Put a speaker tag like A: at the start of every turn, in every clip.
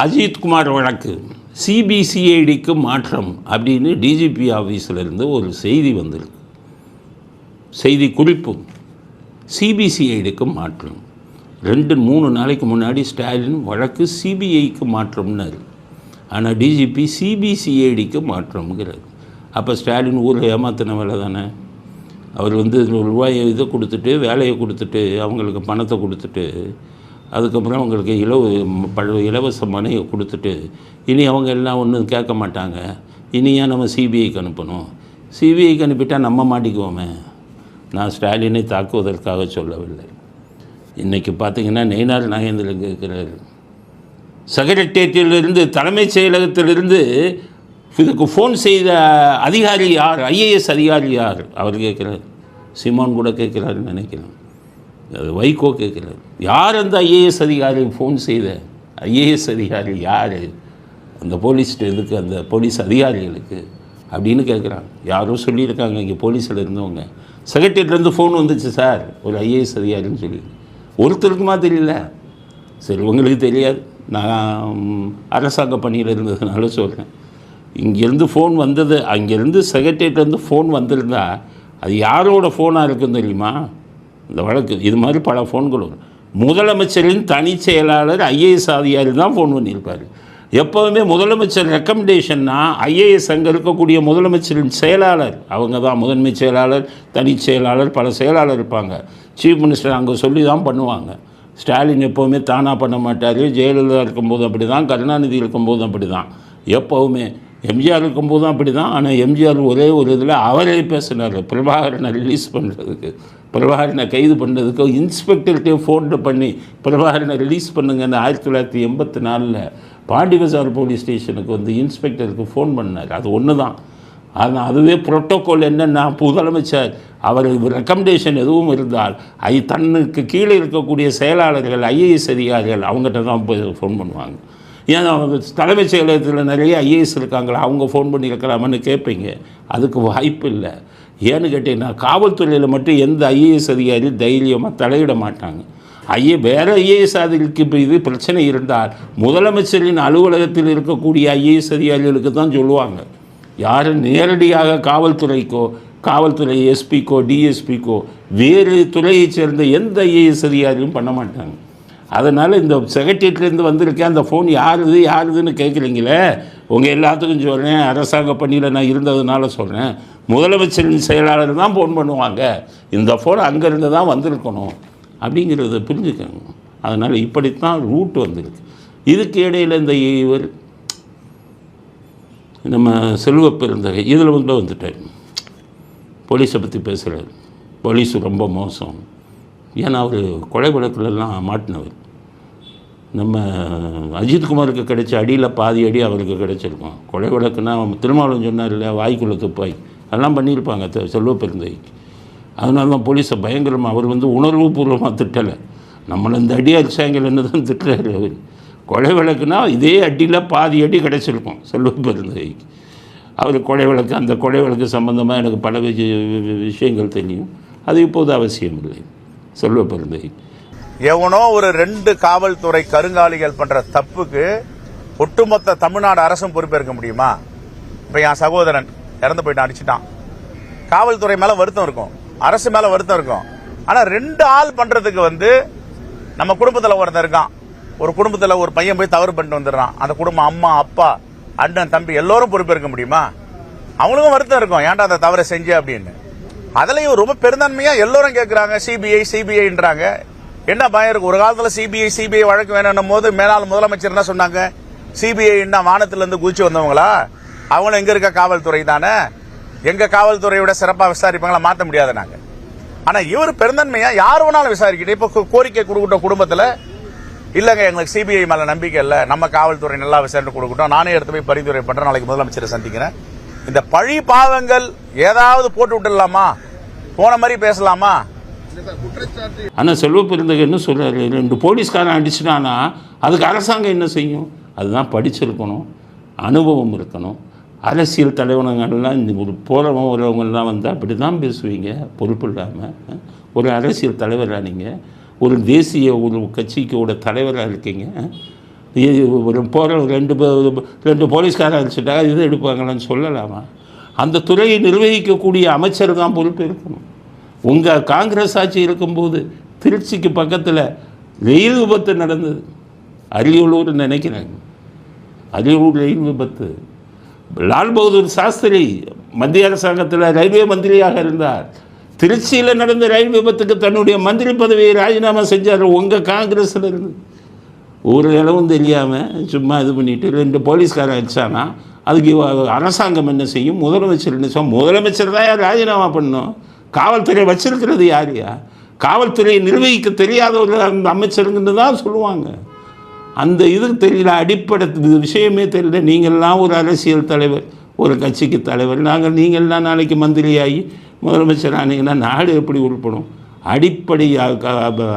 A: அஜித்குமார் வழக்கு சிபிசிஐடிக்கு மாற்றம் அப்படின்னு டிஜிபி ஆஃபீஸிலிருந்து ஒரு செய்தி வந்திருக்கு. செய்தி குறிப்பு சிபிசிஐடிக்கு மாற்றம். ரெண்டு மூணு நாளைக்கு முன்னாடி ஸ்டாலின் வழக்கு சிபிஐக்கு மாற்றம்னாரு. ஆனால் டிஜிபி சிபிசிஐடிக்கு மாற்றம்ங்கிறார். அப்போ ஸ்டாலின் ஊரில் ஏமாத்தின வேலை தானே? அவர் வந்து ரூபாயை இதை கொடுத்துட்டு வேலையை கொடுத்துட்டு அவங்களுக்கு பணத்தை கொடுத்துட்டு அதுக்கப்புறம் அவங்களுக்கு இலவு பழ இலவச மனையை கொடுத்துட்டு இனி அவங்க எல்லாம் ஒன்றும் கேட்க மாட்டாங்க. இனி நம்ம சிபிஐக்கு அனுப்பணும். சிபிஐக்கு அனுப்பிட்டால் நம்ம மாட்டிக்குவோமே. நான் ஸ்டாலினை தாக்குவதற்காக சொல்லவில்லை. இன்றைக்கி பார்த்தீங்கன்னா நெய்னார் நாகேந்திரன் கேட்குறாரு. செக்ரட்டேரியட்டிலிருந்து தலைமைச் செயலகத்திலிருந்து இதுக்கு ஃபோன் செய்த அதிகாரி யார்? ஐஏஎஸ் அதிகாரி யார்? அவர் கேட்குறாரு. சிமான் கூட கேட்குறாருன்னு நினைக்கிறேன். வைகோ கேட்கல யார் அந்த ஐஏஎஸ் அதிகாரி ஃபோன் செய்த? ஐஏஎஸ் அதிகாரி யார்? அந்த போலீஸ் இதுக்கு அந்த போலீஸ் அதிகாரிகளுக்கு அப்படின்னு கேட்குறாங்க யாரோ சொல்லியிருக்காங்க இங்கே போலீஸில் இருந்தவங்க. செக்ரட்டரியேட்லேருந்து ஃபோன் வந்துச்சு சார் ஒரு ஐஏஎஸ் அதிகாரின்னு சொல்லி. ஒருத்தருக்குமா தெரியல சரி உங்களுக்கு தெரியாது. நான் அரசாங்க பணியில் இருந்ததுனால சொல்கிறேன் இங்கேருந்து ஃபோன் வந்தது அங்கேருந்து செக்ரட்டரியேட்லேருந்து ஃபோன் வந்திருந்தா அது யாரோட ஃபோனாக இருக்குன்னு தெரியுமா? இந்த வழக்கு இது மாதிரி பல ஃபோன்கள் வரும். முதலமைச்சரின் தனிச் செயலாளர் ஐஏஎஸ் அதிகாரி தான் ஃபோன் பண்ணியிருப்பார். எப்போவுமே முதலமைச்சர் ரெக்கமெண்டேஷன்னா ஐஏஎஸ் அங்கே இருக்கக்கூடிய முதலமைச்சரின் செயலாளர் அவங்க தான் முதன்மை செயலாளர் தனிச் செயலாளர் பல செயலாளர் இருப்பாங்க. சீஃப் மினிஸ்டர் அங்கே சொல்லி தான் பண்ணுவாங்க. ஸ்டாலின் எப்போவுமே தானாக பண்ண மாட்டார். ஜெயலலிதா இருக்கும்போது அப்படி தான் கருணாநிதி இருக்கும்போதும் அப்படி தான் எப்போவுமே எம்ஜிஆர் இருக்கும்போதும் அப்படி தான் ஆனால் எம்ஜிஆர் ஒரே ஒரு இதில் அவரே பேசினார் பிரபாகரனை ரிலீஸ் பண்ணுறதுக்கு பிரபாகரனை கைது பண்ணுறதுக்கு இன்ஸ்பெக்டர்கிட்டே ஃபோன் பண்ணி பிரபாகரனை ரிலீஸ் பண்ணுங்கன்னு ஆயிரத்தி தொள்ளாயிரத்தி எண்பத்தி நாலில் பாண்டி பஜார் போலீஸ் ஸ்டேஷனுக்கு வந்து இன்ஸ்பெக்டருக்கு ஃபோன் பண்ணார். அது ஒன்று தான் ஆனால் அதுவே புரோட்டோகால் என்னென்னா முதலமைச்சர் அவர் ரெக்கமெண்டேஷன் எதுவும் இருந்தால் ஐ தன்னுக்கு கீழே இருக்கக்கூடிய செயலாளர்கள் ஐஏஎஸ் அதிகாரிகள் அவங்ககிட்ட தான் போய் ஃபோன் பண்ணுவாங்க. ஏன்னா அவங்க தலைமைச் செயலகத்தில் நிறைய ஐஏஎஸ் இருக்காங்களா? அவங்க ஃபோன் பண்ணியிருக்கலாமான்னு கேட்பீங்க அதுக்கு வாய்ப்பு இல்லை. ஏன்னு கேட்டிங்கன்னா காவல்துறையில் மட்டும் எந்த ஐஏஎஸ் அதிகாரி தைரியமாக தலையிட மாட்டாங்க. ஐஏ வேறு ஐஏஎஸ் அதிகாரிக்கு இப்போ இது பிரச்சனை இருந்தால் முதலமைச்சரின் அலுவலகத்தில் இருக்கக்கூடிய ஐஏஎஸ் அதிகாரிகளுக்கு தான் சொல்லுவாங்க. யாரும் நேரடியாக காவல்துறைக்கோ காவல்துறை எஸ்பிக்கோ டிஎஸ்பிக்கோ வேறு துறையைச் சேர்ந்த எந்த ஐஏஎஸ் அதிகாரியும் பண்ண மாட்டாங்க. அதனால் இந்த செக்ரட்டரியேட்லேருந்து வந்திருக்கேன் அந்த ஃபோன் யாருது யாருதுன்னு கேட்குறீங்களே உங்கள் எல்லாத்துக்கும் சொல்கிறேன் அரசாங்க பணியில் நான் இருந்ததுனால சொல்கிறேன் முதலமைச்சரின் செயலாளர் தான் ஃபோன் பண்ணுவாங்க. இந்த ஃபோன் அங்கேருந்து தான் வந்திருக்கணும். அப்படிங்கிறத புரிஞ்சுக்கணும் அதனால் இப்படித்தான் ரூட் வந்திருக்கு. இதுக்கு இடையில் இந்த இவர் நம்ம செல்வ பெருந்தகை இதில் வந்து வந்துட்டார். போலீஸை பற்றி பேசுகிறார் போலீஸ் ரொம்ப மோசம். ஏன்னா அவர் கொலை வழக்குலலாம் மாட்டினவர். நம்ம அஜித்குமாருக்கு கிடைச்ச அடியில் பாதி அடி அவருக்கு கிடைச்சிருக்கும். கொலை வழக்குன்னா திருமாவளவன் சொன்னார் இல்லையா வாய்க்குள்ள துப்பாய் அதெல்லாம் பண்ணியிருப்பாங்க தெ- செல்வ பெருந்தகைக்கு. அதனால தான் போலீஸை பயங்கரமாக அவர் வந்து உணர்வுபூர்வமாக திட்டலை. நம்மளை இந்த அடி அடிச்சாங்கன்னு தான் திட்டுறாரு அவர். கொலை வழக்குனா இதே அடியில் பாதி அடி கிடைச்சிருக்கும் செல்வ பெருந்தகைக்கு. அவர் கொலை வழக்கு அந்த கொலை வழக்கு சம்மந்தமாக எனக்கு பல விஷயங்கள் தெரியும். அது இப்போது அவசியம் இல்லை செல்வ பெருந்தகை
B: எவனோ ஒரு ரெண்டு காவல்துறை கருங்காலிகள் பண்ற தப்புக்கு ஒட்டுமொத்த தமிழ்நாடு அரசும் பொறுப்பேற்க முடியுமா? இப்ப என் சகோதரன் இறந்து போயிட்டு அடிச்சிட்டான். காவல்துறை மேல வருத்தம் இருக்கும். அரசு மேல வருத்தம் இருக்கும். ஆனா ரெண்டு ஆள் பண்றதுக்கு வந்து நம்ம குடும்பத்துல ஒருத்தன் இருக்கான். ஒரு குடும்பத்துல ஒரு பையன் போய் தவறு பண்ணிட்டு வந்துடுறான். அந்த குடும்பம் அம்மா அப்பா அண்ணன் தம்பி எல்லோரும் பொறுப்பேற்க முடியுமா? அவங்களுக்கும் வருத்தம் இருக்கும். ஏன்டா அந்த தவறை செஞ்சு அப்படின்னு. அதுலயும் ரொம்ப பெருந்தன்மையா எல்லோரும் கேக்குறாங்க. சிபிஐ சிபிஐன்றாங்க. என்ன பயம் இருக்கு? ஒரு காலத்துல சிபிஐ சிபிஐ வழக்கு வேணும் போது மேலாள் முதலமைச்சர் என்ன சொன்னாங்க? சிபிஐ என்ன வானத்திலிருந்து குதிச்சு வந்தவங்களா? அவங்களும் எங்க இருக்க காவல்துறை தானே? எங்க காவல்துறையோட சிறப்பா விசாரிப்பாங்களா? மாற்ற முடியாது நாங்க ஆனா இவர் பெருந்தன்மையா யார் வேணாலும் விசாரிக்கிட்டு இப்போ கோரிக்கை கொடுக்கிட்ட குடும்பத்துல. இல்லைங்க எங்களுக்கு சிபிஐ மேல நம்பிக்கை இல்லை. நம்ம காவல்துறை நல்லா விசாரணை கொடுக்கட்டும். நானே எடுத்து போய் பரிந்துரை பண்றேன். நாளைக்கு முதலமைச்சரை சந்திக்கிறேன். இந்த பழி பாவங்கள் ஏதாவது போட்டு விட்டுடலாமா? போன மாதிரி பேசலாமா?
A: ஆனால் செல்வ பெருந்தகை என்ன சொல்கிறாரு ரெண்டு போலீஸ்காரன் அடிச்சிட்டானா அதுக்கு அரசாங்கம் என்ன செய்யும்? அதுதான் படிச்சிருக்கணும் அனுபவம் இருக்கணும். அரசியல் தலைவனங்கள்லாம் இந்த ஒரு போகிறவங்க வரவங்கெல்லாம் வந்தால் அப்படி தான் பேசுவீங்க பொறுப்பு இல்லாமல் ஒரு அரசியல் தலைவராக நீங்கள் ஒரு தேசிய ஒரு கட்சிக்கோட தலைவராக இருக்கீங்க. ஒரு போகிற ரெண்டு ரெண்டு போலீஸ்காரன் அடிச்சுட்டா இது எடுப்பாங்களான்னு சொல்லலாமா? அந்த துறையை நிர்வகிக்கக்கூடிய அமைச்சர் தான் பொறுப்பு இருக்கணும். உங்கள் காங்கிரஸ் ஆட்சி இருக்கும்போது திருச்சிக்கு பக்கத்தில் ரயில் விபத்து நடந்தது. அரியலூர் நினைக்கிறேன். அரியலூர் ரயில் விபத்து. லால் பகதூர் சாஸ்திரி மத்திய அரசாங்கத்தில் ரயில்வே மந்திரியாக இருந்தார். திருச்சியில் நடந்த ரயில் விபத்துக்கு தன்னுடைய மந்திரி பதவியை ராஜினாமா செஞ்சார் உங்கள் காங்கிரஸில் இருந்து. ஒரு இளவும் தெரியாமல் சும்மா இது பண்ணிவிட்டு ரெண்டு போலீஸ்காரன் வச்சானா அதுக்கு அரசாங்கம் என்ன செய்யும்? முதலமைச்சர் என்ன செய்யும் முதலமைச்சர் தான் யார் ராஜினாமா பண்ணோம் காவல்துறை வச்சிருக்கிறது யாரையா காவல்துறையை நிர்வகிக்க தெரியாத ஒரு அந்த அமைச்சருங்கன்னு தான் சொல்லுவாங்க. அந்த இது தெரியல அடிப்படை விஷயமே தெரியல. நீங்கள்லாம் ஒரு அரசியல் தலைவர் ஒரு கட்சிக்கு தலைவர். நாங்கள் நீங்கள்லாம் நாளைக்கு மந்திரியாகி முதலமைச்சர் ஆனீங்கன்னா நாடு எப்படி உருப்படும்? அடிப்படை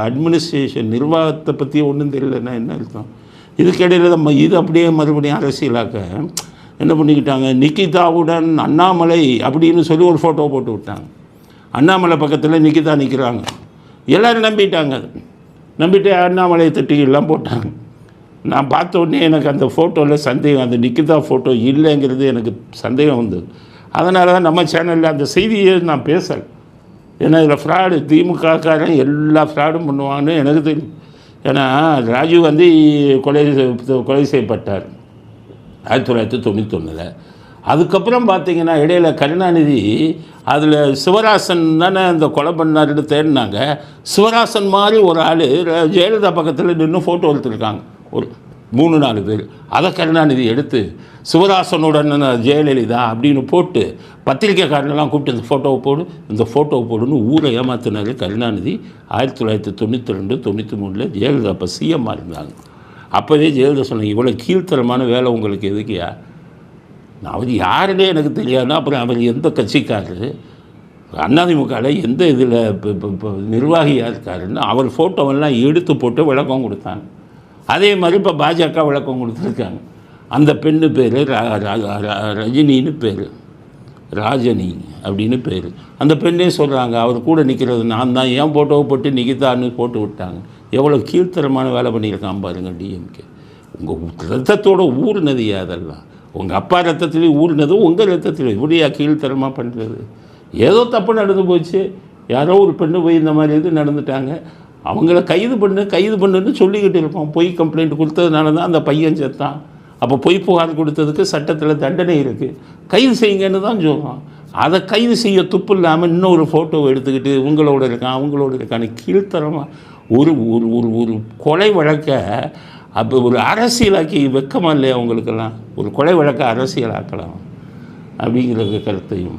A: அட்மினிஸ்ட்ரேஷன் நிர்வாகத்தை பற்றி ஒன்றும் தெரியலன்னா என்ன அர்த்தம்? இதுக்கிடையில் நம்ம இது அப்படியே மறுபடியும் அரசியலாக்க என்ன பண்ணிக்கிட்டாங்க? நிக்கிதாவுடன் அண்ணாமலை அப்படின்னு சொல்லி ஒரு ஃபோட்டோ போட்டு விட்டாங்க. அண்ணாமலை பக்கத்தில் நிக்கிதா நிற்கிறாங்க எல்லோரும் நம்பிட்டாங்க. நம்பிட்டு அண்ணாமலை தட்டிகள்லாம் போட்டாங்க. நான் பார்த்த உடனே எனக்கு அந்த ஃபோட்டோவில் சந்தேகம் அந்த நிக்கிதா ஃபோட்டோ இல்லைங்கிறது எனக்கு சந்தேகம் வந்தது அதனால தான் நம்ம சேனலில் அந்த செய்தியை நான் பேசலை. ஏன்னா இதில் ஃப்ராடு திமுகக்காரன் எல்லா ஃப்ராடும் பண்ணுவான்னு எனக்கு தெரியும். ஏன்னா ராஜீவ் காந்தி கொலை கொலை செய்யப்பட்டார். ஆயிரத்தி தொள்ளாயிரத்தி தொண்ணூத்தொன்னில் அதுக்கப்புறம் பார்த்தீங்கன்னா இடையில கருணாநிதி அதில் சிவராசன் தானே அந்த கொலை பண்ணாருன்னு தேடினாங்க. சிவராசன் மாதிரி ஒரு ஆள் ஜெயலலிதா பக்கத்தில் நின்று ஃபோட்டோ எடுத்துருக்காங்க. ஒரு மூணு நாலு பேர். அதை கருணாநிதி எடுத்து சிவராசனுடன் ஜெயலலிதா அப்படின்னு போட்டு பத்திரிக்கைக்காரனெல்லாம் கூப்பிட்டு இந்த ஃபோட்டோவை போடு இந்த ஃபோட்டோவை போடுன்னு ஊரை ஏமாத்தினார் கருணாநிதி. ஆயிரத்தி தொள்ளாயிரத்தி தொண்ணூற்றி ரெண்டு தொண்ணூற்றி மூணில் ஜெயலலிதா அப்போ சிஎம்மாக இருந்தாங்க. அப்போவே ஜெயலலிதா சொன்னாங்க இவ்வளோ கீழ்த்தரமான வேலை உங்களுக்கு எதுக்குயா அவர் யாருன்னே எனக்கு தெரியாதுன்னா அப்புறம் அவர் எந்த கட்சிக்காரரு? அதிமுகவில் எந்த இதில் நிர்வாகியாக இருக்காருன்னு அவர் ஃபோட்டோவெல்லாம் எடுத்து போட்டு விளக்கம் கொடுத்தாங்க. அதே மாதிரி இப்போ பாஜக விளக்கம் கொடுத்துருக்காங்க. அந்த பெண்ணு பேர் ரஜினின்னு பேர். ராஜனி அப்படின்னு பேர். அந்த பெண்ணே சொல்கிறாங்க அவர் கூட நிற்கிறது நான் தான் ஏன் ஃபோட்டோவை போட்டு நிகிதான்னு போட்டு விட்டாங்க. எவ்வளோ கீழ்த்தரமான வேலை பண்ணியிருக்கான் பாருங்கள் டிஎம்கே உங்கள் ரத்தத்தோட ஊறுனது அதெல்லாம். உங்கள் அப்பா ரத்தத்துலேயும் ஊறினது உங்கள் ரத்தத்தில். இப்படியா கீழ்த்தரமாக பண்ணுறது ஏதோ தப்பு நடந்து போச்சு. யாரோ ஒரு பெண்ணு போய் இந்த மாதிரி இது நடந்துட்டாங்க. அவங்கள கைது பண்ணு கைது பண்ணுன்னு சொல்லிக்கிட்டு இருப்போம் பொய் கம்ப்ளைண்ட் கொடுத்ததுனால தான் அந்த பையன் செத்தான். அப்போ பொய் புகார் கொடுத்ததுக்கு சட்டத்தில் தண்டனை இருக்குது கைது செய்யுங்கன்னு தான் சொல்கிறோம் அதை கைது செய்ய துப்பு இல்லாமல் இன்னொரு ஃபோட்டோவை எடுத்துக்கிட்டு உங்களோட இருக்கான் அவங்களோட இருக்கான்னு கீழ்த்தரமாக ஒரு ஒரு ஒரு ஒரு கொலை வழக்க அப்போ ஒரு அரசியலாக்கி வெக்கமா இல்லையா உங்களுக்கெல்லாம்? ஒரு கொலை வழக்க அரசியலாக்கலாம். அப்படிங்கிற கருத்தையும்.